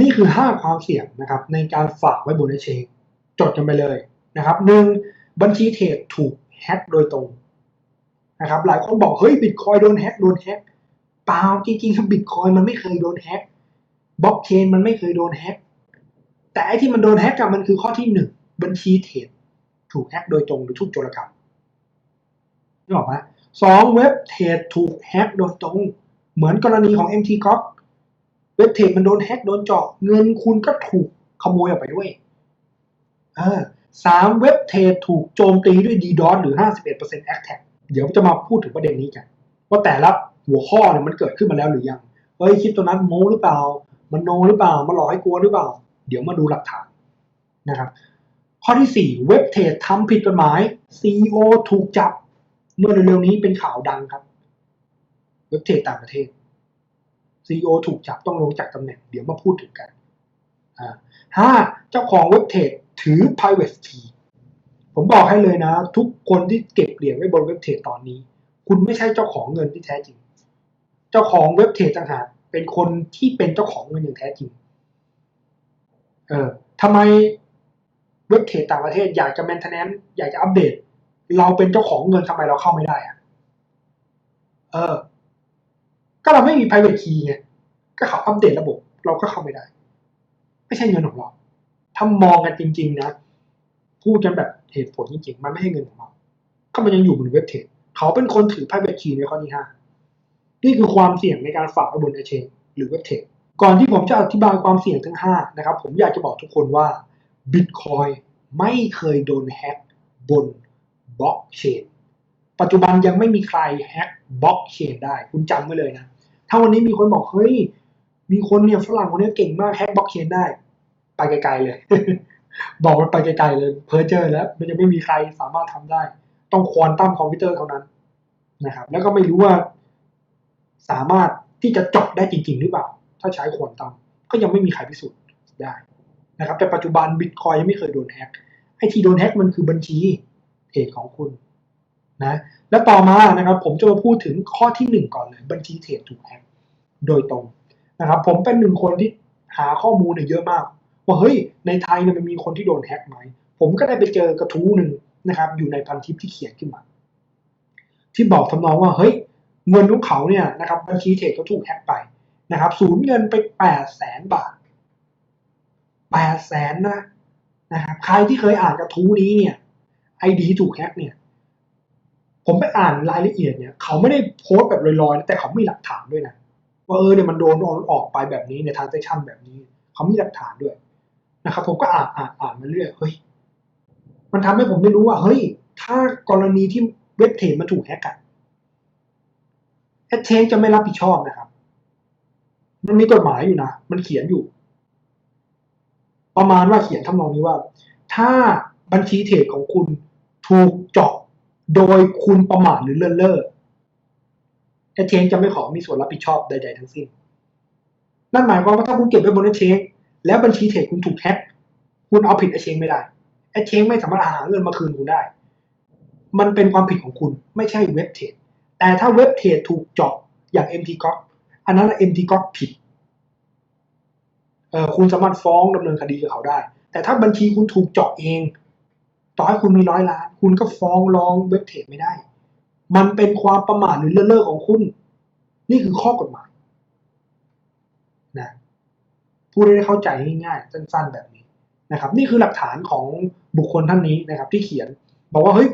นี่คือ 5 ความเสี่ยงนะครับในการฝากไว้บน Exchange จดกันไปเลยนะครับหนึ่งบัญชีเทรดถูกแฮ็กโดยตรงนะครับหลายคนบอกเฮ้ยบิตคอยโดนแฮ็กโดนแฮ็กเปล่าจริงๆบิตคอยมันไม่เคยโดนแฮ็กบล็อกเชนมันไม่เคยโดนแฮ็กแต่ไอ้ที่มันโดนแฮ็กอะมันคือข้อที่หนึ่งบัญชีเทรดถูกแฮ็กโดยตรงหรือถูกโจรกรรมนึกออกไหมสองเว็บเทรดถูกแฮ็กโดยตรง เหมือนกรณีของ MT c o p เว็บเทรดมันโดนแฮ็กโดนเจาะเงินคุณก็ถูกขโมยออกไปด้วยสามเว็บเทรดถูกโจมตีด้วย DDoS หรือ 51% Attack เดี๋ยวจะมาพูดถึงประเด็นนี้กัน ว่าแต่ละหัวข้อเนี่ยมันเกิดขึ้นมาแล้วหรือยังเฮ้ยคลิปตัวนั้นโม้หรือเปล่า มันโนหรือเปล่า มันหลอกให้กลัวหรือเปล่า เดี๋ยวมาดูหลักฐานนะครับข้อที่ 4 เว็บเทรดทำผิดกฎหมาย CEO ถูกจับ เมื่อเร็วๆนี้เป็นข่าวดังครับ เว็บเทรดต่างประเทศ CEO ถูกจับต้องลงจากตำแหน่ง เดี๋ยวมาพูดถึงกันห้าเจ้าของเว็บเทรดถือ private key ผมบอกให้เลยนะ ทุกคนที่เก็บเหรียญไว้บนเว็บเทรดตอนนี้ คุณไม่ใช่เจ้าของเงินที่แท้จริง เจ้าของเว็บเทรดต่างหากเป็นคนที่เป็นเจ้าของเงินอย่างแท้จริง เออทำไมเว็บเทรดต่างประเทศอยากจะ maintenance อยากจะอัปเดต เราเป็นเจ้าของเงินทำไมเราเข้าไม่ได้อะเออ ก็เราไม่มี private key ไง ก็เขาอัปเดตระบบ เราก็เข้าไม่ได้ ไม่ใช่เงินของเราถ้ามองกันจริง ๆ นะพูดกันแบบเหตุผลจริงๆ มันไม่ใช่เงินของเราก็มันยังอยู่บนเว็บเทรดเขาเป็นคนถือ private key ในข้อที่ห้านี่คือความเสี่ยงในการฝากไว้บน exchange หรือเว็บเทรดก่อนที่ผมจะอธิบายความเสี่ยงทั้ง 5 นะครับ ผมอยากจะบอกทุกคนว่า Bitcoin ไม่เคยโดนแฮ็กบนบล็อกเชนปัจจุบันยังไม่มีใครแฮ็กบล็อกเชนได้ คุณจำไว้เลยนะ ถ้าวันนี้มีคนบอก เฮ้ย มีคนเนี่ยฝรั่งคนนี้เก่งมากแฮ็กบล็อกเชนได้ ไปไกลๆเลย บอกมันไปไกลๆเลย เพอเจอร์แล้ว มันยังไม่มีใครสามารถทำได้ ต้องควอนตัมคอมพิวเตอร์เท่านั้นนะครับ แล้วก็ไม่รู้ว่าสามารถที่จะจาะได้จริง ๆ หรือเปล่า ถ้าใช้ควอนตัมก็ยังไม่มีใครพิสูจน์ได้นะครับ แต่ปัจจุบันบิตคอยยังไม่เคยโดนแฮ็กไอที่โดนแฮ็กมันคือบัญชีเทรดของคุณนะแล้วต่อมานะครับผมจะมาพูดถึงข้อที่หนึ่งก่อนเลย บัญชีเทรดถูกแฮ็กโดยตรง นะครับ ผมเป็นหนึ่งคนที่หาข้อมูลเนี่ยเยอะมาก ว่าเฮ้ยในไทยเนี่ยมันมีคนที่โดนแฮ็กไหม ผมก็ได้ไปเจอกระทู้หนึ่งนะครับ อยู่ในพันทิปที่เขียนขึ้นมา ที่บอกทำนองว่าเฮ้ยเงินของเขาเนี่ยนะครับบัญชีเทรดเขาถูกแฮ็กไปนะครับสูญเงินไปแปดแสนบาทแปดแสนนะนะครับใครที่เคยอ่านกระทู้นี้เนี่ยไอดีถูกแฮ็กเนี่ย ผมไปอ่านรายละเอียดเนี่ย เขาไม่ได้โพสต์แบบลอยๆ แต่เขามีหลักฐานด้วยนะ ว่าเออเนี่ยมันโดนออกไปแบบนี้ในทางเซชันแบบนี้เขามีหลักฐานด้วยนะครับ ผมก็อ่านอ่านอ่านมาเรื่อยเฮ้ยมันทำให้ผมได้รู้ว่า เฮ้ย ถ้ากรณีที่เว็บเทรดมันถูกแฮกอะแอดเชนจะไม่รับผิดชอบนะครับ มันมีกฎหมายอยู่นะ มันเขียนอยู่ ประมาณว่าเขียนทำนองนี้ว่า ถ้าบัญชีเทรดของคุณถูกเจาะโดยคุณประมาทหรือเลื่อนเล่อ แอเชนจะไม่ขอมีส่วนรับผิดชอบใด ๆ ทั้งสิ้น นั่นหมายความว่าถ้าคุณเก็บไว้บนแอเชนแล้วบัญชีเทรดคุณถูกแฮ็กคุณเอาผิดแอเชนไม่ได้แอเชนไม่สามารถหาเงินมาคืนคุณได้ มันเป็นความผิดของคุณไม่ใช่เว็บเทรดแต่ถ้าเว็บเทรดถูกเจาะอย่าง MT g o อันนั้น MT g o ผิดเออคุณสามารถฟ้องดำเนินคดีกับเขาได้ แต่ถ้าบัญชีคุณถูกเจาะเอง ต่อให้คุณมีร้อยล้าน คุณก็ฟ้องร้องเว็บเทรดไม่ได้ มันเป็นความประมาทหรือเลื่อนเล่อของคุณ นี่คือข้อกฎหมายนะพูดได้เข้าใจง่ายๆสั้น ๆ แบบนี้นะครับ นี่คือหลักฐานของบุคคลท่านนี้นะครับ ที่เขียน บอกว่าเฮ้ย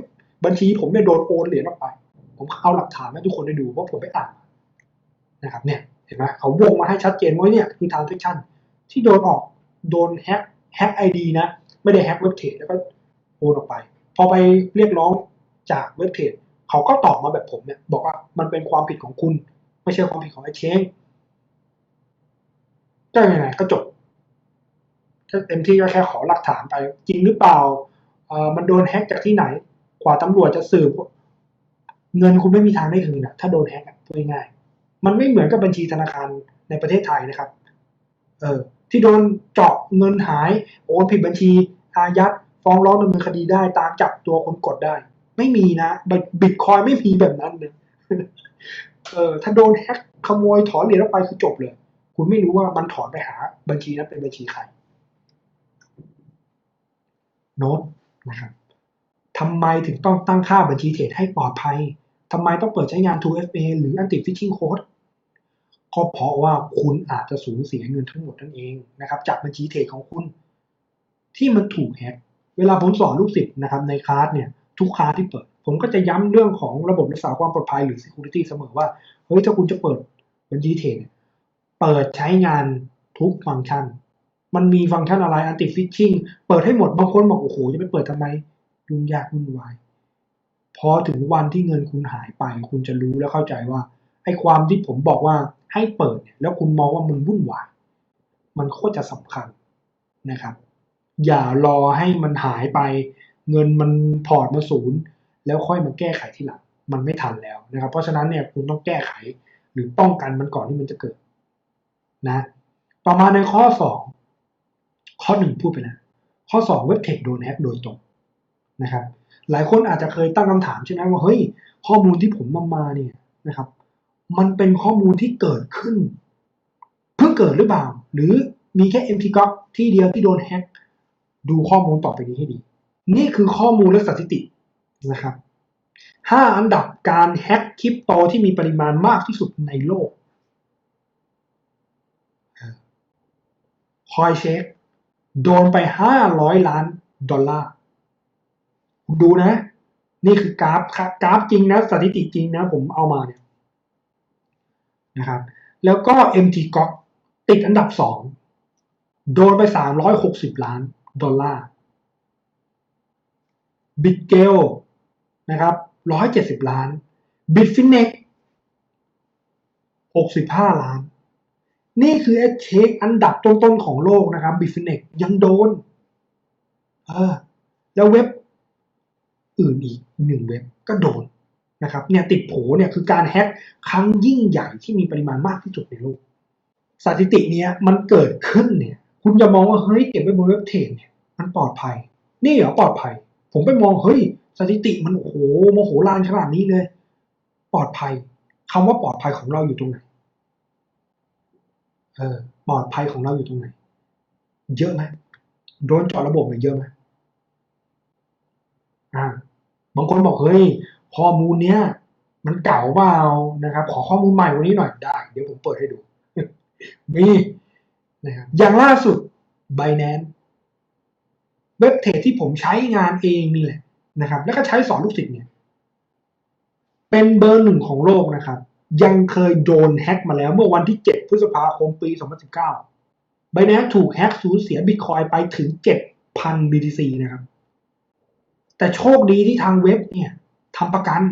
บัญชีผมเนี่ยโดนโอนเหรียญออกไป ผมเอาหลักฐานให้ทุกคนได้ดูว่าผมไปอ่านนะครับ เนี่ยเห็นไหมเขาวงมาให้ชัดเจนว่าเนี่ยคือทางเซชันที่โดนออกโดนแฮกแฮกไอดีนะ ไม่ได้แฮกเว็บเทรดแล้วก็โอนออกไป พอไปเรียกร้องจากเว็บเทรด เขาก็ตอบมาแบบผมเนี่ย บอกว่ามันเป็นความผิดของคุณ ไม่ใช่ความผิดของไอ้เชงก็ยังไงก็จบเต็มที่ก็แค่ขอหลักฐานไปจริงหรือเปล่าเออมันโดนแฮ็กจากที่ไหน กว่าตำรวจจะสืบเงินคุณไม่มีทางได้คืนนะถ้าโดนแฮ็กพูดง่ายมันไม่เหมือนกับบัญชีธนาคารในประเทศไทยนะครับ เออที่โดนเจาะเงินหายโอนผิดบัญชีอายัดฟ้องร้องดำเนินคดีได้ตามจับตัวคนกดได้ ไม่มีนะบิตคอยไม่มีแบบนั้นเลยเออถ้าโดนแฮ็กขโมยถอนเหรียญออกไปคือจบเลย คุณไม่รู้ว่ามันถอนไปหา บัญชีนั้นเป็นบัญชีใครโน้ตนะครับทำไมถึงต้องตั้งค่าบัญชีเทรดให้ปลอดภัยทำไมต้องเปิดใช้งาน 2FA หรือ Anti Phishing Code ก็เพราะว่าคุณอาจจะสูญเสียเงินทั้งหมดนั่นเองนะครับ จากบัญชีเทรดของคุณ ที่มันถูกแฮกเวลาผมสอนลูกศิษย์นะครับในคลาสเนี่ย ทุกคลาที่เปิด ผมก็จะย้ำเรื่องของระบบรักษาความปลอดภัยหรือ security เสมอว่า เฮ้ย ถ้าคุณจะเปิดบัญชีเทรดเนี่ยเปิดใช้งานทุกฟังก์ชัน มันมีฟังก์ชันอะไร anti phishing เปิดให้หมดบางคนบอกโอ้โหจะไปเปิดทำไมยุ่งยากวุ่นวายพอถึงวันที่เงินคุณหายไป คุณจะรู้และเข้าใจว่าไอ้ความที่ผมบอกว่าให้เปิดแล้วคุณมองว่ามันวุ่นวายมันโคตรจะสำคัญนะครับ อย่ารอให้มันหายไป เงินมันพอร์ตมาศูนย์ แล้วค่อยมาแก้ไขทีหลังมันไม่ทันแล้วนะครับ เพราะฉะนั้นเนี่ยคุณต้องแก้ไขหรือป้องกันมันก่อนที่มันจะเกิดนะ ต่อมาในข้อสองข้อหนึ่งพูดไปแล้วข้อสองเว็บเทคโดนแฮกโดยตรงนะครับ หลายคนอาจจะเคยตั้งคำถามใช่ไหมว่าเฮ้ยข้อมูลที่ผมนำมาเนี่ยนะครับ มันเป็นข้อมูลที่เกิดขึ้น เพิ่งเกิดหรือเปล่า หรือมีแค่ MT g o ที่เดียวที่โดนแฮกดูข้อมูลต่อไปนี้ให้ดี นี่คือข้อมูลและสถิตินะครับห้าอันดับการแฮกคริปโตที่มีปริมาณมากที่สุดในโลกคอยเช็คโดนไปห้าร้อยล้านดอลลาร์ ดูนะ นี่คือกราฟกราฟจริงนะ สถิติจริงนะ ผมเอามาเนี่ยนะครับ แล้วก็ MT g o ติดอันดับสองโดนไปสามร้อยหกสิบล้านดอลลาร์ บิตเกลนะครับร้อยเจ็ดสิบล้านบิตฟินเน็กหกสิบห้าล้าน นี่คือเอเชคอันดับต้นๆของโลกนะครับบิตฟินเน็กยังโดนเออแล้วเว็บอื่นอีกหนึ่งเว็บก็โดนนะครับเนี่ยติดโผเนี่ยคือการแฮ็กครั้งยิ่งใหญ่ที่มีปริมาณมากที่สุดในโลกสถิติเนี้ยมันเกิดขึ้นเนี่ย คุณจะมองว่าเฮ้ยเก็บไว้บนเว็บเทรดเนี่ยมันปลอดภัย นี่เหรอปลอดภัย ผมไปมองเฮ้ยสถิติมันโอ้โหโมโหลานขนาดนี้เลย ปลอดภัยคำว่าปลอดภัยของเราอยู่ตรงไหนเออปลอดภัยของเราอยู่ตรงไหน เยอะไหมโดนจาะระบบไปเยอะไหมอ่าบางคนบอกเฮ้ยข้อมูลเนี้ยมันเก่าเปล่านะครับ ขอข้อมูลใหม่วันนี้หน่อยได้ เดี๋ยวผมเปิดให้ดูมีนะครับอย่างล่าสุด Binance เว็บเทรดที่ผมใช้งานเองนี่แหละนะครับ แล้วก็ใช้สอนลูกศิษย์เนี่ย เป็นเบอร์หนึ่งของโลกนะครับ ยังเคยโดนแฮ็กมาแล้วเมื่อวันที่ 7 พฤษภาคมปี 2019 Binance ถูกแฮ็กสูญเสียบิตคอยไปถึง 7,000 BTC นะครับ แต่โชคดีที่ทางเว็บเนี่ยทำประกัน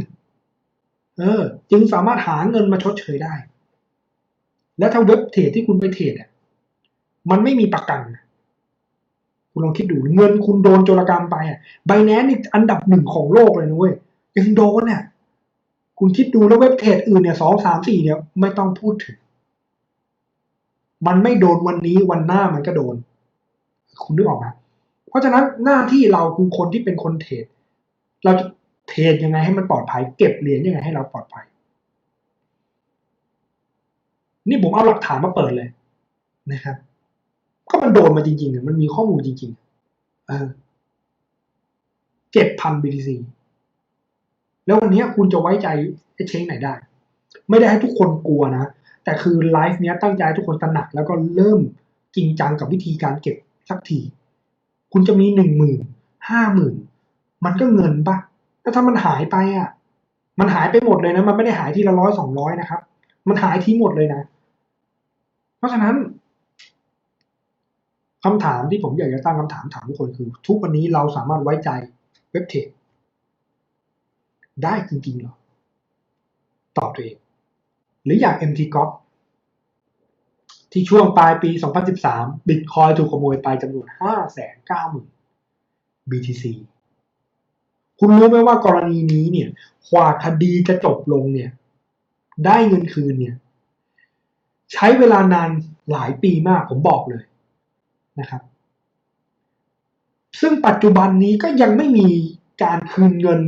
เออ จึงสามารถหาเงินมาชดเชยได้ แล้วถ้าเว็บเทรดที่คุณไปเทรดอะ มันไม่มีประกัน คุณลองคิดดูเงินคุณโดนโจรกรรมไปอะไบแนนนี่อันดับหนึ่งของโลกเลยนะเว้ยยังโดนอะคุณคิดดูแล้วเว็บเทรดอื่นเนี่ยสองสามสี่เนี่ยไม่ต้องพูดถึง มันไม่โดนวันนี้วันหน้ามันก็โดน คุณนึกออกไหมเพราะฉะนั้นหน้าที่เราคือคนที่เป็นคนเทรดเราจะเทรดยังไงให้มันปลอดภัย เก็บเหรียญยังไงให้เราปลอดภัย นี่ผมเอาหลักฐานมาเปิดเลยนะครับ ก็มันโดนมาจริงๆมันมีข้อมูลจริงๆเจ็ดพัน BTC แล้ววันนี้คุณจะไว้ใจไอ้เชงไหนได้ ไม่ได้ให้ทุกคนกลัวนะ แต่คือไลฟ์เนี้ยตั้งใจให้ทุกคนตระหนัก แล้วก็เริ่มจริงจังกับวิธีการเก็บสักที คุณจะมีหนึ่งหมื่นห้าหมื่นมันก็เงินปะแล้วถ้ามันหายไปอะ มันหายไปหมดเลยนะ มันไม่ได้หายทีละร้อยสองร้อยนะครับ มันหายทีหมดเลยนะ เพราะฉะนั้น คำถามที่ผมอยากจะตั้งคำถามถามทุกคนคือ ทุกวันนี้เราสามารถไว้ใจเว็บเทรดได้จริงๆหรอ ตอบตัวเอง หรืออย่าง MT g o ที่ช่วงปลายปี 2013 บิตคอยถูกขโมยไปจำนวน 590,000 BTC คุณรู้ไหมว่ากรณีนี้เนี่ยกว่าคดีจะจบลงเนี่ย ได้เงินคืนเนี่ย ใช้เวลานานหลายปีมากผมบอกเลย นะครับ ซึ่งปัจจุบันนี้ก็ยังไม่มีการคืนเงิน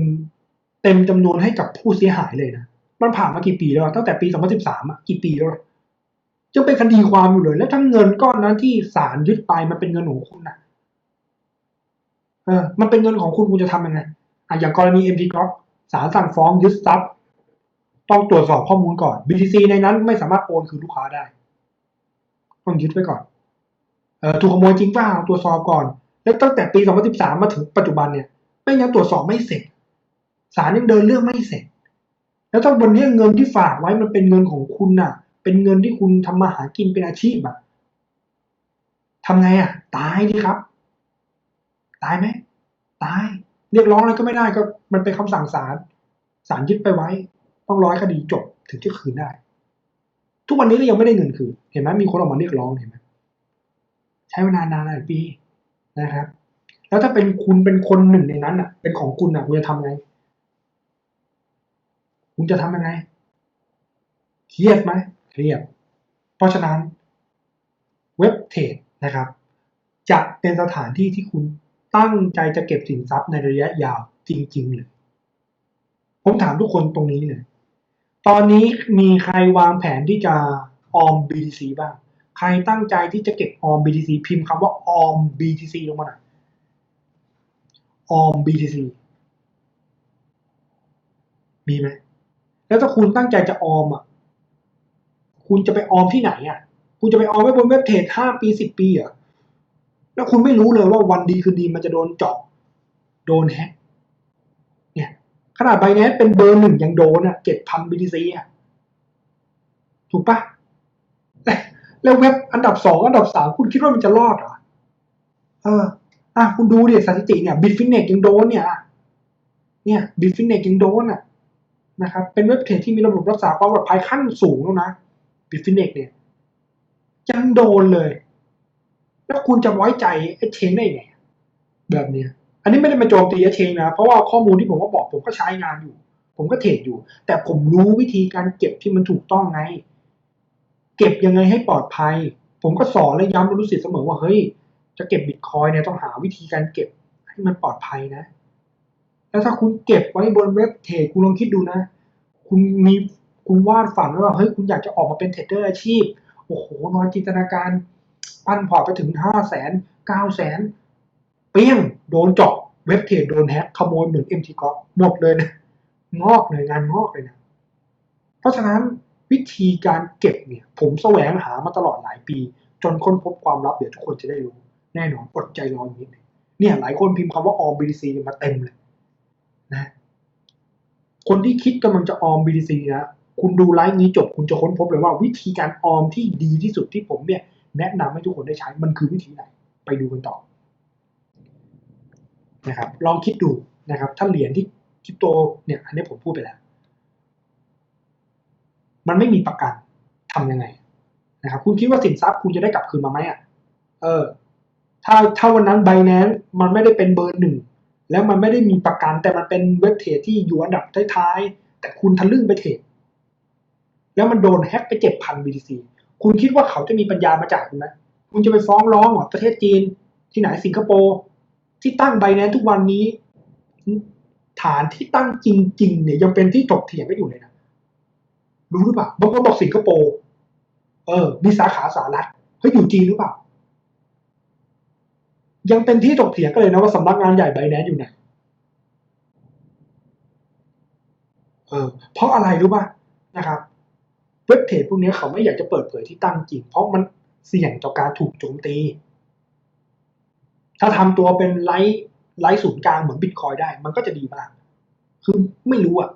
เต็มจำนวนให้กับผู้เสียหายเลยนะ มันผ่านมากี่ปีแล้ว ตั้งแต่ปี 2013อะกี่ปีแล้วยังเป็นคดีความอยู่เลย แล้วถ้าเงินก้อนนั้นที่ศาลยึดไปมันเป็นเงินของคุณนะเออ มันเป็นเงินของคุณคุณจะทำยังไงอะอย่างกรณี MT g r o p ศาลสั่งฟ้องยึดทรัพย์ต้องตรวจสอบข้อมูลก่อน BTC ในนั้นไม่สามารถโอนคืนลูกค้าได้ ต้องยึดไว้ก่อน ถูกขโมยจริงเปล่าตรวจสอบก่อน แล้วตั้งแต่ปี 2013 มาถึงปัจจุบันเนี่ยไม่ยังตรวจสอบไม่เสร็จศาลยังเดินเรื่องไม่เสร็จ แล้วถ้าวันนี้เงินที่ฝากไว้มันเป็นเงินของคุณน่ะ เป็นเงินที่คุณทำมาหากินเป็นอาชีพอะทำไงอะตายดิครับ ตายไหมตาย เรียกร้องอะไรก็ไม่ได้ก็มันเป็นคำสั่งศาลศาลยึดไปไว้ ต้องร้อยคดีจบถึงจะคืนได้ ทุกวันนี้ก็ยังไม่ได้เงินคืนเห็นไหมมีคนออกมาเรียกร้องเห็นไหม ช้เวลานานหลายปีนะครับ แล้วถ้าเป็นคุณเป็นคนหนึ่งในนั้นอะ เป็นของคุณอะคุณจะทำไง คุณจะทำยังไงเครียดไหมเครียด เพราะฉะนั้นเว็บเทรดนะครับ จะเป็นสถานที่ที่คุณตั้งใจจะเก็บสินทรัพย์ในระยะยาวจริงๆเลยผมถามทุกคนตรงนี้เลย ตอนนี้มีใครวางแผนที่จะออม BTC บ้าง ใครตั้งใจที่จะเก็บออม BTC พิมพ์คำว่าออม BTC ลงมาหน่อยออม BTC มีไหม แล้วถ้าคุณตั้งใจจะออมอะ คุณจะไปออมที่ไหนอะ คุณจะไปออมไว้บนเว็บเทรดห้าปีสิบปีเหรอ แล้วคุณไม่รู้เลยว่าวันดีคืนดีมันจะโดนเจาะโดนแฮกเนี่ย ขนาดไบแนนเป็นเบอร์หนึ่งยังโดนอะเจ็ดพัน BTC อะ ถูกปะ แล้วเว็บอันดับสองอันดับสามคุณคิดว่ามันจะรอดเหรอเอออะคุณดูดิสถิติเนี่ยบิตฟินเน็กยังโดนเนี่ยเนี่ยบิตฟินเน็กยังโดนอะนะครับเป็นเว็บเทรดที่มีระบบรักษาความปลอดภัยขั้นสูงแล้วนะบิตฟินเน็กเนี่ยยังโดนเลย แล้วคุณจะไว้ใจไอ้เชงได้ไงแบบเนี้ยอันนี้ไม่ได้มาโจมตีไอ้เชงนะ เพราะว่าข้อมูลที่ผมก็บอกผมก็ใช้งานอยู่ ผมก็เทรดอยู่ แต่ผมรู้วิธีการเก็บที่มันถูกต้องไง เก็บยังไงให้ปลอดภัย ผมก็สอนและย้ำรู้สึกเสมอว่าเฮ้ย จะเก็บบิตคอยเนี่ยต้องหาวิธีการเก็บให้มันปลอดภัยนะ แล้วถ้าคุณเก็บไว้บนเว็บเทรดคุณลองคิดดูนะ คุณมีคุณวาดฝันไว้ว่าเฮ้ยคุณอยากจะออกมาเป็นเทรดเดอร์อาชีพ โอ้โหนอนจินตนาการ ปั้นพอไปถึงห้าแสนเก้าแสนเปี้ยงโดนเจาะเว็บเทรดโดนแฮกขโมยเหมือน MT ก็หมดเลยนะงอกเลยงานงอกเลยนะ เพราะฉะนั้น วิธีการเก็บเนี่ย ผมแสวงหามาตลอดหลายปี จนค้นพบความลับเดี๋ยวทุกคนจะได้รู้ แน่นอนอดใจรออีกนิดนึงเนี่ยหลายคนพิมพ์คำว่าออม BTC มาเต็มเลยนะคนที่คิดกำลังจะออม BTC นะคุณดูไลฟ์นี้จบคุณจะค้นพบเลยว่าวิธีการออมที่ดีที่สุดที่ผมเนี่ย แนะนำให้ทุกคนได้ใช้มันคือวิธีไหน ไปดูกันต่อนะครับลองคิดดูนะครับ ถ้าเหรียญที่คริปโตเนี่ย อันนี้ผมพูดไปแล้ว มันไม่มีประกันทำยังไงนะครับ คุณคิดว่าสินทรัพย์คุณจะได้กลับคืนมาไหมอะ เออ ถ้าถ้าวันนั้นไบแนนมันไม่ได้เป็นเบอร์หนึ่งแล้วมันไม่ได้มีประกัน แต่มันเป็นเว็บเทรดที่อยู่อันดับท้ายๆแต่คุณทะลึ่งไปเทรดแล้วมันโดนแฮ็กไปเจ็ดพัน BTC คุณคิดว่าเขาจะมีปัญญามาจ่ายคุณไหมคุณจะไปฟ้องร้องหรอประเทศจีน ที่ไหนสิงคโปร์ที่ตั้งไบแนนทุกวันนี้ ฐานที่ตั้งจริง ๆ เนี่ยยังเป็นที่ถกเถียงกันอยู่เลยนะ รู้หรือเปล่าบางคนบอกสิงคโปร์เออ มีสาขาสหรัฐเฮ้ยอยู่จีนหรือเปล่า ยังเป็นที่ถกเถียงกันเลยนะว่าสำนักงานใหญ่ไบแนนอยู่ไหนเออเพราะอะไรรู้ป่ะนะครับเว็บเทรดพวกนี้เขาไม่อยากจะเปิดเผยที่ตั้งจริง เพราะมันเสี่ยงต่อการถูกโจมตี ถ้าทำตัวเป็นไลท์ไลท์ศูนย์กลางเหมือนบิตคอยได้ มันก็จะดีมาก คือไม่รู้อะ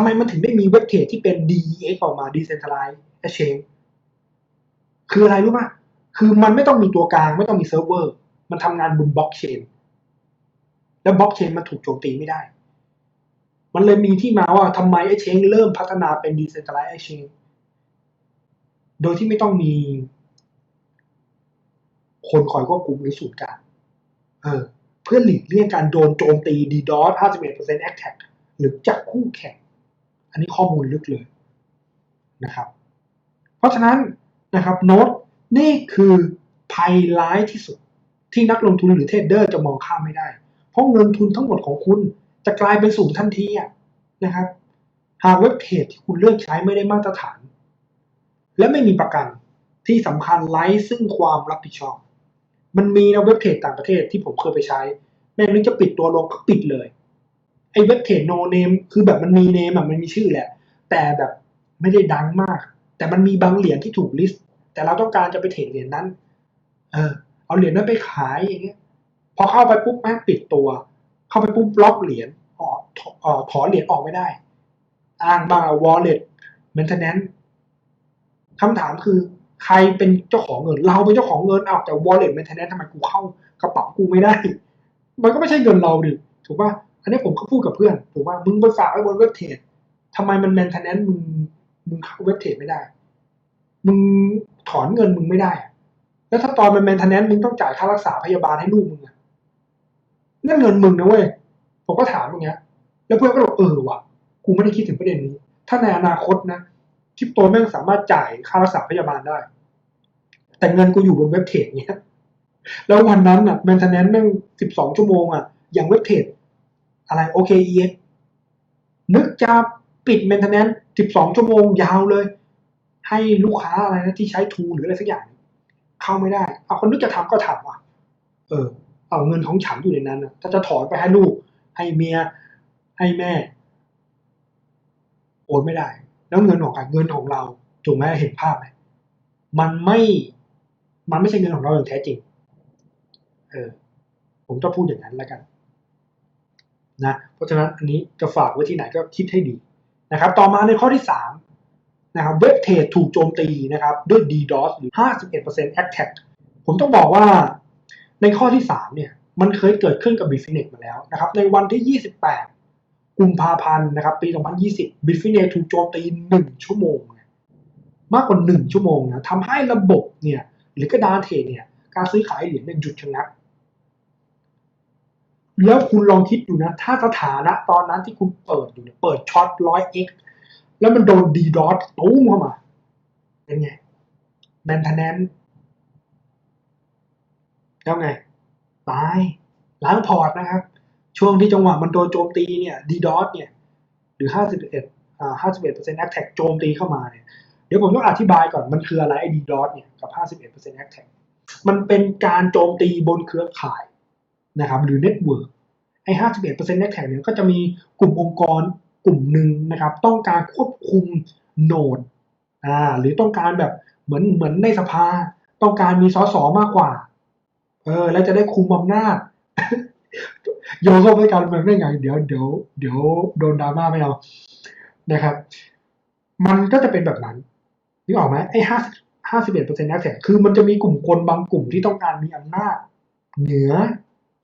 ทำไมมันถึงได้มีเว็บเทรดที่เป็น DEX ออกมา Decentralized Exchange คืออะไรรู้ป่ะ คือมันไม่ต้องมีตัวกลางไม่ต้องมีเซิร์ฟเวอร์ มันทำงานบนบล็อกเชน แล้วบล็อกเชนมันถูกโจมตีไม่ได้ มันเลยมีที่มาว่าทำไมไอ้เชงเริ่มพัฒนาเป็น Decentralized Exchange โดยที่ไม่ต้องมีคนคอยควบคุมในศูนย์กลางเออ เพื่อหลีกเลี่ยงการโดนโจมตี DDoS 51% attack หรือจากคู่แข่ง นนี้ข้อมูลลึกเลยนะครับ เพราะฉะนั้นนะครับโน้ตนี่คือภัยร้ายที่สุดที่นักลงทุนหรือเทรดเดอร์จะมองข้ามไม่ได้ เพราะเงินทุนทั้งหมดของคุณจะกลายเป็นศูนย์ทันทีนะครับ หากเว็บเพจที่คุณเลือกใช้ไม่ได้มาตรฐาน และไม่มีประกันที่สำคัญไร้ซึ่งความรับผิดชอบ มันมีนะเว็บเทรดต่างประเทศที่ผมเคยไปใช้ แม่งนึกจะปิดตัวลงก็ปิดเลย ไอ้เว็บเทรดโนเนมคือแบบมันมีเนมอะมันมีชื่อแหละ แต่แบบไม่ได้ดังมาก แต่มันมีบางเหรียญที่ถูกลิสต์ แต่เราต้องการจะไปเทรดเหรียญนั้น เออ เอาเหรียญนั้นไปขายอย่างเงี้ย พอเข้าไปปุ๊บแม่งปิดตัว เข้าไปปุ๊บบล็อกเหรียญออกถอนเหรียญออกไม่ได้ อ้างบ้าง wallet maintenance คำถามคือใครเป็นเจ้าของเงิน เราเป็นเจ้าของเงินเอาแต่ wallet maintenance ทำไมกูเข้ากระเป๋ากูไม่ได้ มันก็ไม่ใช่เงินเราดิ ถูกป่ะ นนี้ผมก็พูดกับเพื่อนถูกป่ะมึงไปฝากไว้บนเว็บเทรดทำไมมัน maintenance มึงมึงเข้าเว็บเทรดไม่ได้ มึงถอนเงินมึงไม่ได้ แล้วถ้าตอนมัน maintenance มึงต้องจ่ายค่ารักษาพยาบาลให้ลูกมึงอะนั่นเงินมึงนะเว้ยผมก็ถามอย่างเงี้ย แล้วเพื่อนก็บอกเออว่ะกูไม่ได้คิดถึงประเด็นนี้ ถ้าในอนาคตนะคริปโตแม่งสามารถจ่ายค่ารักษาพยาบาลได้ แต่เงินกูอยู่บนเว็บเทรดเงี้ยแล้ววันนั้นอะ maintenance แม่งสิบสองชั่วโมงอะอย่างเว็บเทรด อะไร OKEX นึกจะปิด maintenance สิบสองชั่วโมงยาวเลย ให้ลูกค้าอะไรนะที่ใช้ทูหรืออะไรสักอย่าง เข้าไม่ได้ เอาคนนึกจะทำก็ทำอะ เออ เอาเงินของฉันอยู่ในนั้นนะถ้าจะถอนไปให้ลูก ให้เมีย ให้แม่ โอนไม่ได้ แล้วเงินของใครเงินของเรา ถูกไหมเห็นภาพไหมมันไม่ มันไม่ใช่เงินของเราอย่างแท้จริง เออ ผมจะพูดอย่างนั้นแล้วกัน นะเพราะฉะนั้นอันนี้จะฝากไว้ที่ไหนก็คิดให้ดีนะครับต่อมาในข้อที่สามนะครับเว็บเทรดถูกโจมตีนะครับด้วย DDoS หรือ 51% attack ผมต้องบอกว่าในข้อที่สามเนี่ยมันเคยเกิดขึ้นกับ Bitfinex มาแล้วนะครับในวันที่ 28 กุมภาพันธ์นะครับปี 2020 Bitfinex ถูกโจมตี 1 ชั่วโมง มากกว่า 1 ชั่วโมงนะทำให้ระบบเนี่ยหรือกระดานเทรดเนี่ยการซื้อขายเหรียญเนี่ยหยุดชะงัก แล้วคุณลองคิดดูนะ ถ้าสถานะตอนนั้นที่คุณเปิดอยู่เปิดช็อต 100x แล้วมันโดน DDoS ตุ้มเข้ามา เป็นไง maintenance แล้วไง ตายล้างพอร์ตนะครับ ช่วงที่จังหวะมันโดนโจมตีเนี่ย DDoS เนี่ย หรือ 51อ่า51% attack โจมตีเข้ามาเนี่ย เดี๋ยวผมต้องอธิบายก่อนมันคืออะไรไอ้ DDoS เนี่ย กับ 51% attack มันเป็นการโจมตีบนเครือข่ายนะครับ หรือเน็ตเวิร์ก ไอ้51% attack เปอร์เซ็นต์แท็กเนี่ยก็จะมีกลุ่มองค์กรกลุ่มหนึ่งนะครับ ต้องการควบคุมโนดอ่าหรือต้องการแบบเหมือนเหมือนในสภา ต้องการมีสสมากกว่า เออ แล้วจะได้คุมอำนาจโยนเข้าไปการเมืองได้ไง เดี๋ยวเดี๋ยวเดี๋ยวโดนดราม่าไม่เอานะครับ มันก็จะเป็นแบบนั้นนึกออกไหมไอ้ห้าห้าสิบเอ็ดเปอร์เซ็นต์นักแข่งคือมันจะมีกลุ่มคนบางกลุ่มที่ต้องการมีอำนาจเหนือ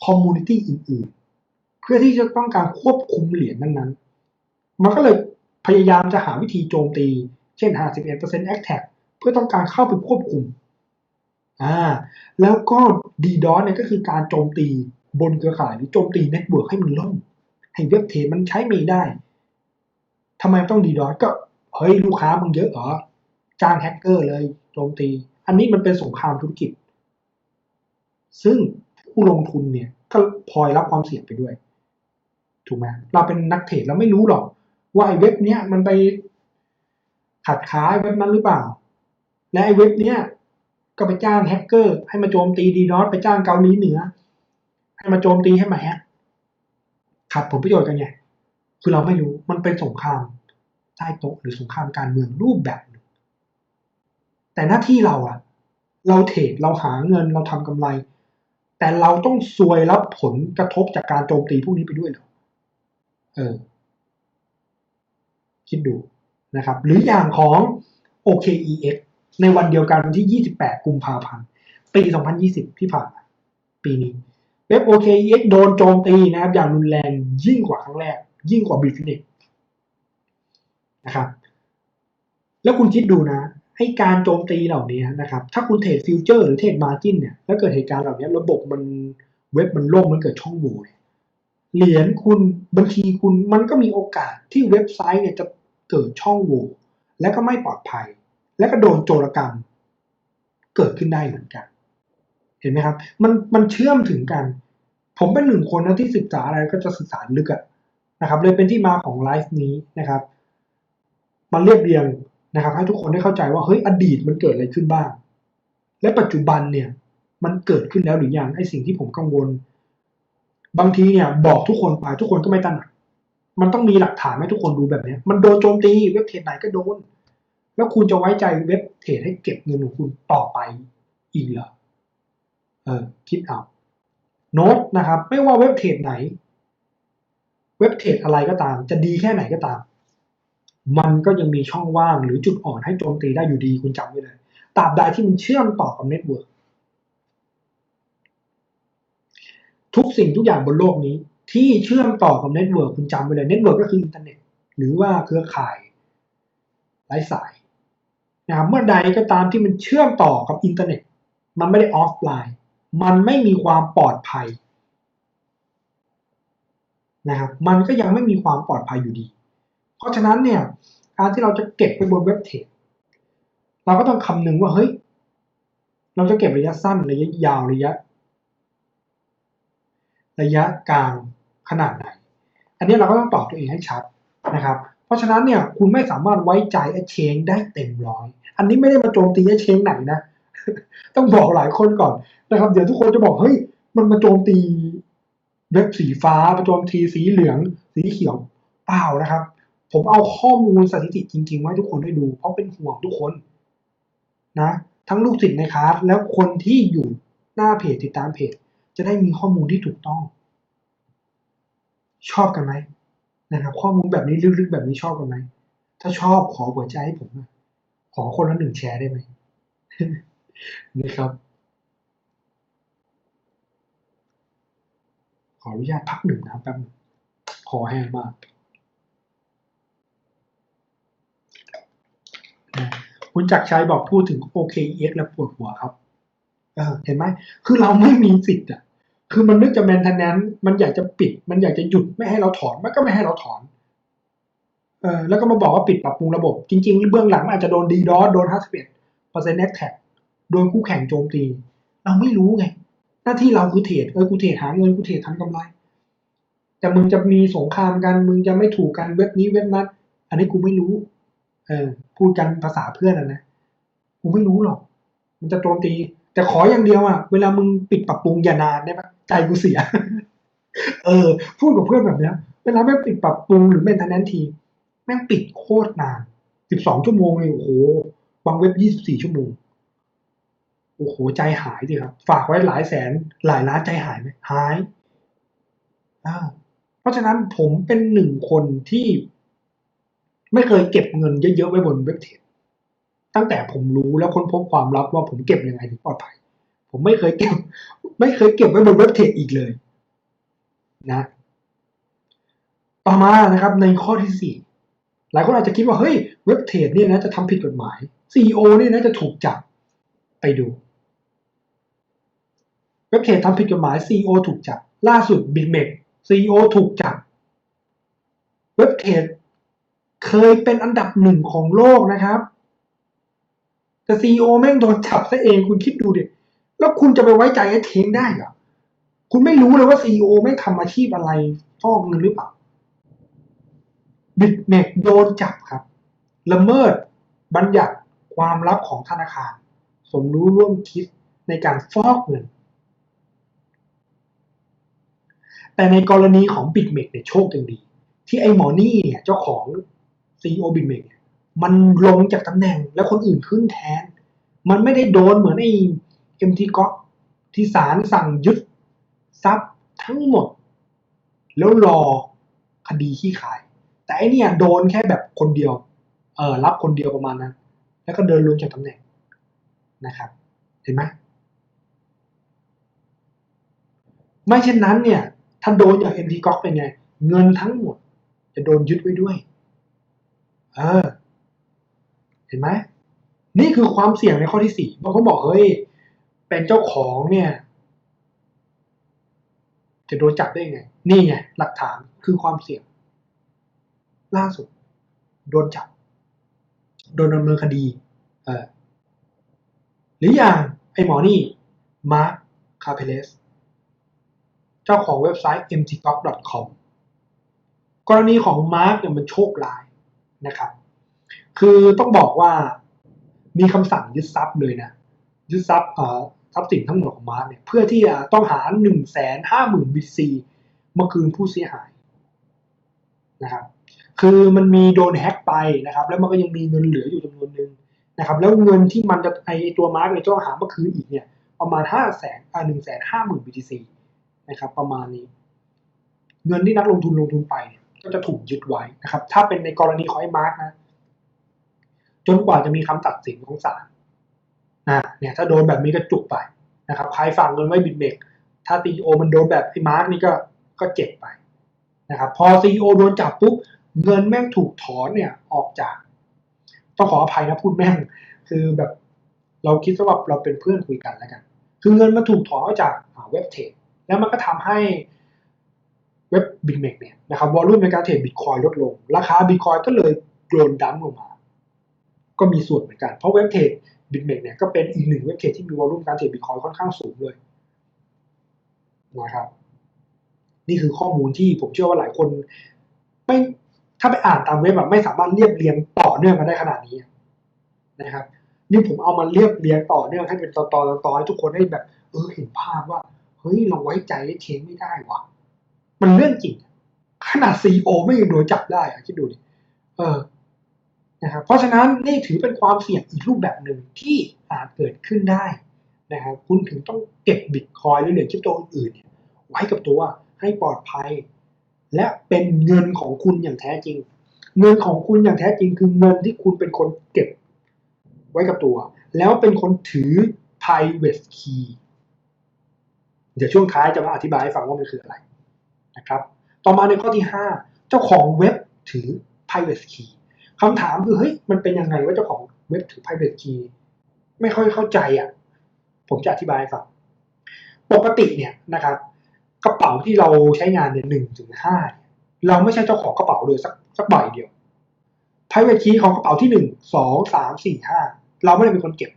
คอมมูนิตี้อื่นๆ เพื่อที่จะต้องการควบคุมเหรียญนั้นๆ มันก็เลยพยายามจะหาวิธีโจมตี เช่น 51% a t t a c เพื่อต้องการเข้าไปควบคุมอ่าแล้วก็ DDoS เนี่ยก็คือการโจมตีบนเครือข่ายหรือโจมตีเน็ตเวิร์กให้มันล่มให้เว็บเทรดมันใช้ไม่ได้ทำไมต้อง DDoS ก็เฮ้ยลูกค้ามึงเยอะเหรอจ้างแฮกเกอร์เลยโจมตี อันนี้มันเป็นสงครามธุรกิจ ซึ่งผู้ลงทุนเนี่ยก็พลอยรับความเสี่ยงไปด้วย ถูกไหมเราเป็นนักเทรดเราไม่รู้หรอกว่าไอ้เว็บเนี้ยมันไปขัดขายเว็บนั้นหรือเปล่า และไอ้เว็บเนี้ยก็ไปจ้างแฮกเกอร์ให้มาโจมตีดีนอตไปจ้างเกาหลีเหนือ ให้มาโจมตีให้มาแฮกขัดผลประโยชน์กันไงคือเราไม่รู้มันเป็นสงครามใต้โต๊ะหรือสงครามการเมืองรูปแบบหนึ่งแต่หน้าที่เราอะเราเทรดเราหาเงินเราทำกำไร แต่เราต้องซวยรับผลกระทบจากการโจมตีพวกนี้ไปด้วยเหรอ เออคิดดูนะครับ หรืออย่างของ OKEX ในวันเดียวกันวันที่ 28 กุมภาพันธ์ ปี 2020 ที่ผ่านมาปีนี้ เว็บ OKEX โดนโจมตีนะครับ อย่างรุนแรงยิ่งกว่าครั้งแรก ยิ่งกว่า Bitfinex นะครับ แล้วคุณคิดดูนะให้การโจมตีเหล่านี้นะครับ ถ้าคุณเทรดฟิวเจอร์หรือเทรดมาจินเนี่ย แล้วเกิดเหตุการณ์เหล่านี้ระบบมันเว็บมันล่มมันเกิดช่องโหว่เนี่ย เหรียญคุณบัญชีคุณมันก็มีโอกาสที่เว็บไซต์เนี่ยจะเกิดช่องโหว่และก็ไม่ปลอดภัย และก็โดนโจรกรรม เกิดขึ้นได้เหมือนกัน เห็นไหมครับ มันมันเชื่อมถึงกัน ผมเป็นหนึ่งคนนะที่ศึกษาอะไรก็จะศึกษาลึกอะนะครับ เลยเป็นที่มาของไลฟ์นี้นะครับมาเรียบเรียงนะครับ ให้ทุกคนได้เข้าใจว่าเฮ้ยอดีตมันเกิดอะไรขึ้นบ้าง และปัจจุบันเนี่ย มันเกิดขึ้นแล้วหรือยังไอสิ่งที่ผมกังวล บางทีเนี่ยบอกทุกคนไปทุกคนก็ไม่ตระหนักมันต้องมีหลักฐานให้ทุกคนดูแบบนี้มันโดนโจมตีเว็บเทรดไหนก็โดน แล้วคุณจะไว้ใจเว็บเทรดให้เก็บเงินของคุณต่อไปอีกเหรอเออคิดเอาโน้ตนะครับ ไม่ว่าเว็บเทรดไหน เว็บเทรดอะไรก็ตาม จะดีแค่ไหนก็ตาม มันก็ยังมีช่องว่างหรือจุดอ่อนให้โจมตีได้อยู่ดีคุณจำไว้เลยตราบใดที่มันเชื่อมต่อกับเน็ตเวิร์ก ทุกสิ่งทุกอย่างบนโลกนี้ ที่เชื่อมต่อกับเน็ตเวิร์กคุณจำไว้เลยเน็ตเวิร์กก็คืออินเทอร์เน็ตหรือว่าเครือข่ายไร้สายนะครับเมื่อใดก็ตามที่มันเชื่อมต่อกับอินเทอร์เน็ต มันไม่ได้ออฟไลน์ มันไม่มีความปลอดภัยนะครับมันก็ยังไม่มีความปลอดภัยอยู่ดี เพราะฉะนั้นเนี่ยการที่เราจะเก็บไปบนเว็บเทรดเราก็ต้องคำนึงว่าเฮ้ยเราจะเก็บระยะสั้นระยะยาวระยะ ระยะกลางขนาดไหน อันนี้เราก็ต้องตอบตัวเองให้ชัดนะครับ เพราะฉะนั้นเนี่ยคุณไม่สามารถไว้ใจไอ้เชงได้เต็มร้อย อันนี้ไม่ได้มาโจมตีไอ้เชงไหนนะ ต้องบอกหลายคนก่อนนะครับ เดี๋ยวทุกคนจะบอกเฮ้ยมันมาโจมตีเว็บสีฟ้ามาโจมตีสีเหลือง สีเขียวเปล่านะครับ ผมเอาข้อมูลสถิติจริงๆไว้ทุกคนได้ดู เพราะเป็นห่วงทุกคนนะ ทั้งลูกศิษย์ในคลาสแล้วคนที่อยู่หน้าเพจติดตามเพจ จะได้มีข้อมูลที่ถูกต้อง ชอบกันไหมนะครับข้อมูลแบบนี้ลึกๆแบบนี้ชอบกันไหมถ้าชอบขอหัวใจให้ผมขอคนละหนึ่งแชร์ได้ไหมนะครับ ขออนุญาตพักหนึ่งนะแป๊บนึงคอแห้งมากคุณจักรชัยบอกพูดถึง OKEX แล้วปวดหัวครับ เห็นไหมคือเราไม่มีสิทธิ์อะคือมันนึกจะแมนเทนแนนมันอยากจะปิด มันอยากจะหยุดไม่ให้เราถอนมันก็ไม่ให้เราถอนเออแล้วก็มาบอกว่าปิดปรับปรุงระบบ จริง ๆ เบื้องหลังมันอาจจะโดนดีดอสโดน51เปอร์เซ็นต์แอคแท็กโดนคู่แข่งโจมตี เราไม่รู้ไง หน้าที่เราคือเทรดเออกูเทรดหาเงินกูเทรดทำกำไร แต่มึงจะมีสงครามกันมึงจะไม่ถูกกันเว็บนี้เว็บนั้นอันนี้กูไม่รู้ เออพูดกันภาษาเพื่อนอะนะกูไม่รู้หรอก มันจะโจมตี แต่ขออย่างเดียวอะเวลามึงปิดปรับปรุงอย่านานได้ไหมใจกูเสีย เออ พูดกับเพื่อนแบบเนี้ย เวลาแม่งปิดปรับปรุงหรือเมนเทนแนนที แม่งปิดโคตรนานสิบสองชั่วโมงเลยโอ้โหบางเว็บยี่สิบสี่ชั่วโมงโอ้โหใจหายสิครับ ฝากไว้หลายแสนหลายล้านใจหายไหมหายอ่าเพราะฉะนั้นผมเป็นหนึ่งคนที่ไม่เคยเก็บเงินเยอะๆไว้บนเว็บเทรด ตั้งแต่ผมรู้แล้วค้นพบความลับว่าผมเก็บยังไงถึงปลอดภัย ผมไม่เคยเก็บ ไม่เคยเก็บไว้บนเว็บเทรดอีกเลย นะ ต่อมานะครับ ในข้อที่สี่หลายคนอาจจะคิดว่าเฮ้ยเว็บเทรดเนี่ยนะจะทำผิดกฎหมาย CEO เนี่ยนะจะถูกจับไปดูเว็บเทรดทำผิดกฎหมาย CEO ถูกจับ ล่าสุดบิตเมก CEO ถูกจับเว็บเทรดเคยเป็นอันดับหนึ่งของโลกนะครับ แต่ซีอแม่งโดนจับซะเองคุณคิดดูดิแล้วคุณจะไปไว้ใจไอ้เทงได้เหรอคุณไม่รู้เลยว่าซีอแม่งทำอาชีพอะไรฟอกเงินหรือเปล่าบิตเมกโดนจับครับละเมิดบัญญัติความลับของธนาคาร สมรู้ร่วมคิดในการฟอกเงิน แต่ในกรณีของบิตเมกเนี่ยโชคยังดี ที่ไอ้หมอนี่เนี่ยเจ้าของซีอบิตเมกเนี่ย มันลงจากตำแหน่งแล้วคนอื่นขึ้นแทน มันไม่ได้โดนเหมือนไอ้เอ็มทีก็ที่ศาลสั่งยึดทรัพย์ทั้งหมด แล้วรอคดีขี้ขาย แต่ไอเนี่ยโดนแค่แบบคนเดียว เออรับคนเดียวประมาณนั้น แล้วก็เดินลงจากตำแหน่งนะครับ เห็นไหมไม่เช่นนั้นเนี่ย ถ้าโดนอย่างเอ็มทีก็เป็นไง เงินทั้งหมด จะโดนยึดไว้ด้วย เออ ห็นไหมนี่คือความเสี่ยงในข้อที่สี่บางคนบอกเฮ้ยเป็นเจ้าของเนี่ย จะโดนจับได้ไง นี่ไงหลักฐานคือความเสี่ยง ล่าสุด โดนจับ โดนดำเนินคดีเออหรืออย่างไอหมอนี่มาร์คคาเพเลสเจ้าของเว็บไซต์ mttalk.com กรณีของมาร์คเนี่ยมันโชคร้ายนะครับ คือต้องบอกว่ามีคำสั่งยึดทรัพย์เลยนะ ยึดทรัพย์ทรัพย์สินทั้งหมดของมาร์กเนี่ยเพื่อที่จะต้องหาหนึ่งแสนห้าหมื่นบิตซีมาคืนผู้เสียหายนะครับคือมันมีโดนแฮ็กไปนะครับ แล้วมันก็ยังมีเงินเหลืออยู่จำนวนหนึ่งนะครับ แล้วเงินที่มันจะไอตัวมาร์กเนี่ยจะต้องหามาคืนอีกเนี่ย ประมาณห้าแสนอ่าหนึ่งแสนห้าหมื่น BTC นะครับ ประมาณนี้ เงินที่นักลงทุนลงทุนไปเนี่ยก็จะถูกยึดไว้นะครับ ถ้าเป็นในกรณีของไอ้มาร์กนะ จนกว่าจะมีคำตัดสินของศาลนะเนี่ยถ้าโดนแบบนี้ก็จุกไปนะครับใครฝากเงินไว้บิดเบกถ้าซีอมันโดนแบบไอ้มาร์กนี่ก็ก็เจ็บไปนะครับพอซีอโดนจับปุ๊บเงินแม่งถูกถอนเนี่ยออกจาก ต้องขออภัยนะพูดแม่ง คือแบบเราคิดว่าเราเป็นเพื่อนคุยกันแล้วกัน คือเงินมันถูกถอนออกจากเว็บเทรดแล้วมันก็ทำให้เว็บบิตเมกเนี่ยนะครับวอลลุ่มในการเทรดบิตคอยลดลง ราคาบิตคอยก็เลยโดนดั้มลงมา ก็มีส่วนเหมือนกัน เพราะเว็บเทรดบิตเมกเนี่ยก็เป็นอีกหนึ่งเว็บเทรดที่มีวอลุ่มการเทรดบิตคอยค่อนข้างสูงเลยนะครับนี่คือข้อมูลที่ผมเชื่อว่าหลายคนไม่ถ้าไปอ่านตามเว็บแบบไม่สามารถเรียบเรียงต่อเนื่องกันได้ขนาดนี้นะครับนี่ผมเอามาเรียบเรียงต่อเนื่องให้เป็นตอนตอนตอนให้ทุกคนได้แบบ เออเห็นภาพว่าเฮ้ยเราไว้ใจเชงไม่ได้วะมันเรื่องจริงขนาดซีโอไม่ยังโดนจับได้อะคิดดูดิเออ นะครับเพราะฉะนั้นนี่ถือเป็นความเสี่ยงอีกรูปแบบหนึ่งที่อาจเกิดขึ้นได้นะครับคุณถึงต้องเก็บบิตคอยหรือเหรียญคริปโตอื่นๆไว้กับตัวให้ปลอดภัย และเป็นเงินของคุณอย่างแท้จริง เงินของคุณอย่างแท้จริงคือเงินที่คุณเป็นคนเก็บไว้กับตัว แล้วเป็นคนถือ private key เดี๋ยวช่วงท้ายจะมาอธิบายให้ฟังว่ามันคืออะไรนะครับ ต่อมาในข้อที่ 5 เจ้าของเว็บถือ private key คำถามคือเฮ้ยมันเป็นยังไงว่าเจ้าของเว็บถือ private key ไม่ค่อยเข้าใจอะ ผมจะอธิบายให้ฟังปกติเนี่ยนะครับกระเป๋าที่เราใช้งานเนี่ยหนึ่งถึงห้าเราไม่ใช่เจ้าของกระเป๋าเลยสักสักใบเดียว private key ของกระเป๋าที่หนึ่งสองสามสี่ห้าเราไม่ได้เป็นคนเก็บ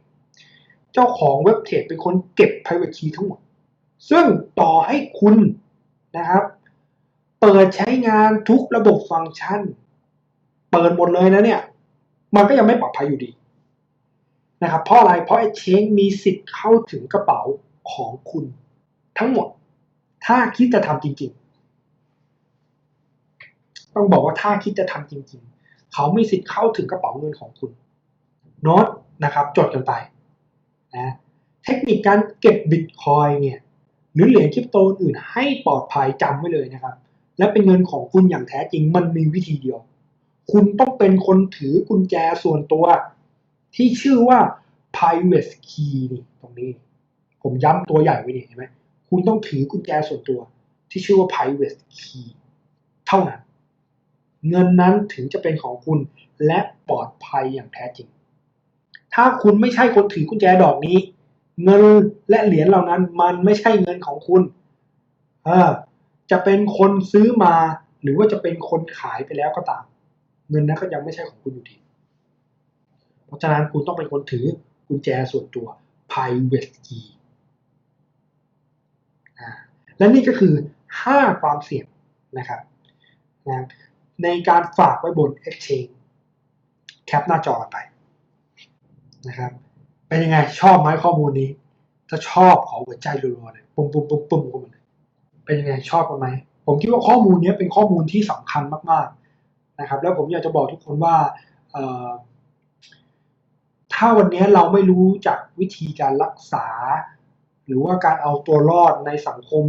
เจ้าของเว็บเทรดเป็นคนเก็บ private key ทั้งหมด ซึ่งต่อให้คุณนะครับ เปิดใช้งานทุกระบบฟังก์ชัน เปิดหมดเลยนะเนี่ย มันก็ยังไม่ปลอดภัยอยู่ดีนะครับ เพราะอะไร เพราะไอ้เชงมีสิทธิ์เข้าถึงกระเป๋าของคุณทั้งหมด ถ้าคิดจะทำจริง ๆ ต้องบอกว่าถ้าคิดจะทำจริง ๆ เขามีสิทธิ์เข้าถึงกระเป๋าเงินของคุณโน้ตนะครับ จดกันไปนะเทคนิคการเก็บบิตคอยเนี่ยหรือเหรียญคริปโตอื่นให้ปลอดภัยจำไว้เลยนะครับ และเป็นเงินของคุณอย่างแท้จริงมันมีวิธีเดียว คุณต้องเป็นคนถือกุญแจส่วนตัว ที่ชื่อว่า private key นี่ตรงนี้ ผมย้ำตัวใหญ่ไว้นี่เห็นไหมคุณต้องถือกุญแจส่วนตัว ที่ชื่อว่า private key เท่านั้น เงินนั้นถึงจะเป็นของคุณและปลอดภัยอย่างแท้จริง ถ้าคุณไม่ใช่คนถือกุญแจดอกนี้ เงินและเหรียญเหล่านั้นมันไม่ใช่เงินของคุณเออจะเป็นคนซื้อมาหรือว่าจะเป็นคนขายไปแล้วก็ตาม เงินนั้นก็ยังไม่ใช่ของคุณอยู่ดี เพราะฉะนั้นคุณต้องเป็นคนถือกุญแจส่วนตัว private key และนี่ก็คือ 5 ความเสี่ยงนะครับนะในการฝากไว้บน exchange แคปหน้าจอไปนะครับ เป็นยังไงชอบไหมข้อมูลนี้ ถ้าชอบขอหัวใจรัวๆเลยปุ่มปุ่มปุ่มปุ่มกันมาเลยเป็นยังไงชอบกันไหมผมคิดว่าข้อมูลนี้เป็นข้อมูลที่สำคัญมากๆ นะครับ แล้วผมอยากจะบอกทุกคนว่าถ้าวันนี้เราไม่รู้จักวิธีการรักษา หรือว่าการเอาตัวรอดในสังคม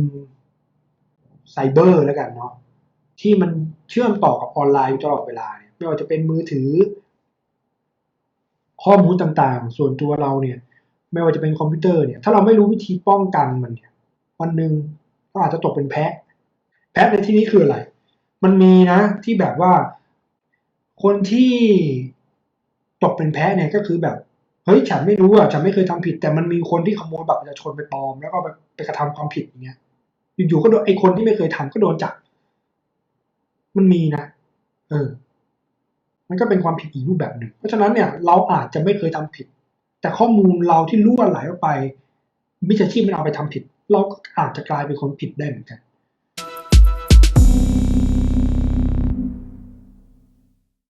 ไซเบอร์แล้วกันเนาะที่มันเชื่อมต่อกับออนไลน์ตลอดเวลาเนี่ยไม่ว่าจะเป็นมือถือ ข้อมูลต่างๆ ส่วนตัวเราเนี่ย ไม่ว่าจะเป็นคอมพิวเตอร์เนี่ย ถ้าเราไม่รู้วิธีป้องกันมันเนี่ย วันหนึ่งก็อาจจะตกเป็นแพ้แพ้ในที่นี้คืออะไร มันมีนะที่แบบว่า คนที่ตกเป็นแพ้เนี่ยก็คือแบบเฮ้ยฉันไม่รู้อะฉันไม่เคยทำผิด แต่มันมีคนที่ขโมยบัตรประชาชนไปปลอม แล้วก็ไปไปกระทำความผิดอย่างเงี้ย อยู่ๆก็โดนไอ้คนที่ไม่เคยทำก็โดนจับมันมีนะเออ มันก็เป็นความผิดอีกรูปแบบหนึ่ง เพราะฉะนั้นเนี่ย เราอาจจะไม่เคยทำผิด แต่ข้อมูลเราที่รั่วไหลออกไปมิจฉาชีพมันเอาไปทำผิด เราก็อาจจะกลายเป็นคนผิดได้เหมือนกัน